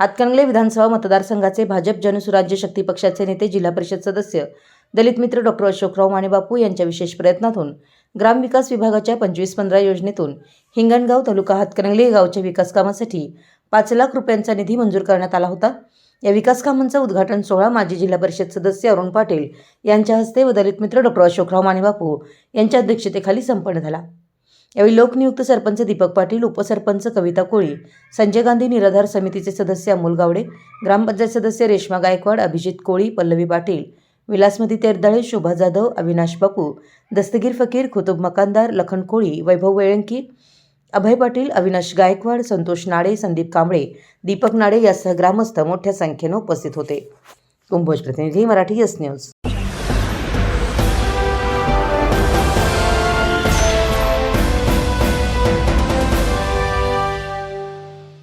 हातकणंगले विधानसभा मतदारसंघाचे भाजप जनसुराज्य शक्ती पक्षाचे नेते जिल्हा परिषद सदस्य दलित मित्र डॉक्टर अशोकराव माणेबापू यांच्या विशेष प्रयत्नातून ग्रामविकास विभागाच्या पंचवीस पंधरा योजनेतून हिंगणगाव तालुका हातकणंगले गावच्या विकास कामासाठी पाच लाख रुपयांचा निधी मंजूर करण्यात आला होता. या विकास कामांचा उद्घाटन सोहळा माजी जिल्हा परिषद सदस्य अरुण पाटील यांच्या हस्ते व दलित मित्र डॉक्टर अशोकराव माणेबापू यांच्या अध्यक्षतेखाली संपन्न झाला. यावेळी लोकनियुक्त सरपंच दीपक पाटील उपसरपंच कविता कोळी संजय गांधी निराधार समितीचे सदस्य अमोल गावडे ग्रामपंचायत सदस्य रेश्मा गायकवाड अभिजित कोळी पल्लवी पाटील विलासमती तेरदाळे शोभा जाधव अविनाश बापू दस्तगीर फकीर खुतुब मकानदार लखन कोळी वैभव वेळंकी अभय पाटील अविनाश गायकवाड संतोष नाडे संदीप कांबळे दीपक नाडे यासह ग्रामस्थ मोठ्या संख्येनं उपस्थित होते. कुंभोज प्रतिनिधी मराठी यस न्यूज.